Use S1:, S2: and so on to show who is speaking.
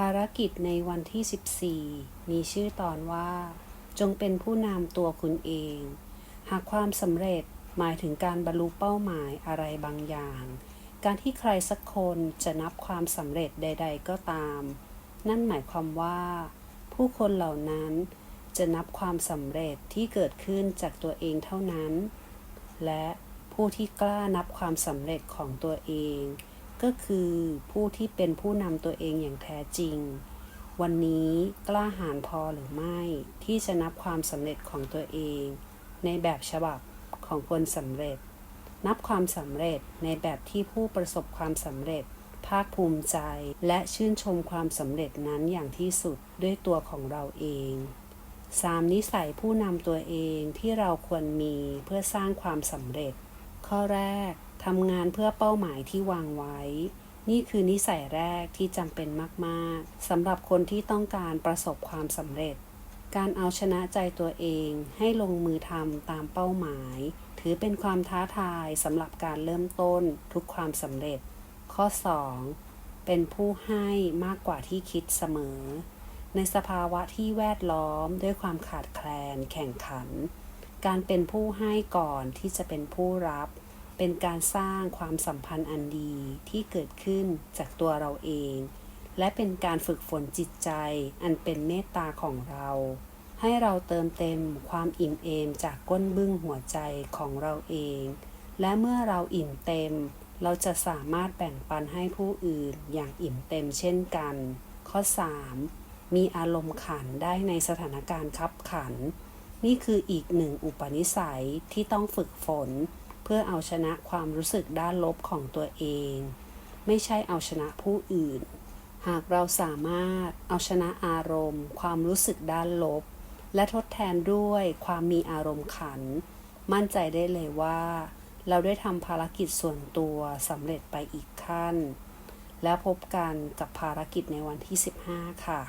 S1: ภารกิจในวันที่ 14 มีชื่อตอนว่า จงเป็นผู้นำตัวคุณเอง หากความสำเร็จหมายถึงการบรรลุเป้าหมายอะไรบางอย่าง การที่ใครสักคนจะนับความสำเร็จใด ๆ ก็ตาม นั่นหมายความว่า ผู้คนเหล่านั้นจะนับความสำเร็จที่เกิดขึ้นจากตัวเองเท่านั้น และผู้ที่กล้านับความสำเร็จของตัวเอง ก็คือผู้ที่เป็นผู้นำตัวเองอย่างแท้จริง วันนี้กล้าหาญพอหรือไม่ ที่จะนับความสำเร็จของตัวเอง ในแบบฉบับของคนสำเร็จ นับความสำเร็จในแบบที่ผู้ประสบความสำเร็จ ภาคภูมิใจและชื่นชมความสำเร็จนั้นอย่างที่สุดด้วยตัวของเราเอง 3. นิสัยผู้นำตัวเองที่เราควรมีเพื่อสร้างความสำเร็จ ข้อแรก ทำงานเพื่อเป้าหมายที่วางไว้ นี่คือนิสัยแรกที่จำเป็นมากๆสำหรับคนที่ต้องการประสบความสำเร็จ การเอาชนะใจตัวเองให้ลงมือทำตามเป้าหมาย ถือเป็นความท้าทายสำหรับการเริ่มต้นทุกความสำเร็จ ข้อ 2. เป็นผู้ให้มากกว่าที่คิดเสมอ ในสภาวะที่แวดล้อมด้วยความขาดแคลนแข่งขัน การเป็นผู้ให้ก่อนที่จะเป็นผู้รับ เป็นการสร้างความสัมพันธ์อันดีที่เกิดขึ้นจากตัวเราเอง และเป็นการฝึกฝนจิตใจอันเป็นเมตตาของเรา ให้เราเติมเต็มความอิ่มเอมจากก้นบึ้งหัวใจของเราเอง และเมื่อเราอิ่มเต็ม เราจะสามารถแบ่งปันให้ผู้อื่นอย่างอิ่มเต็มเช่นกัน ข้อ 3. มีอารมณ์ขันได้ในสถานการณ์คับขัน นี่คืออีกหนึ่งอุปนิสัยที่ต้องฝึกฝน เพื่อเอาชนะความรู้สึกด้านลบของตัวเอง ไม่ใช่เอาชนะผู้อื่น หากเราสามารถเอาชนะอารมณ์ ความรู้สึกด้านลบ และทดแทนด้วยความมีอารมณ์ขัน มั่นใจได้เลยว่า เราได้ทำภารกิจส่วนตัวสำเร็จไปอีกขั้น แล้วพบกันกับภารกิจในวันที่ 15 ค่ะ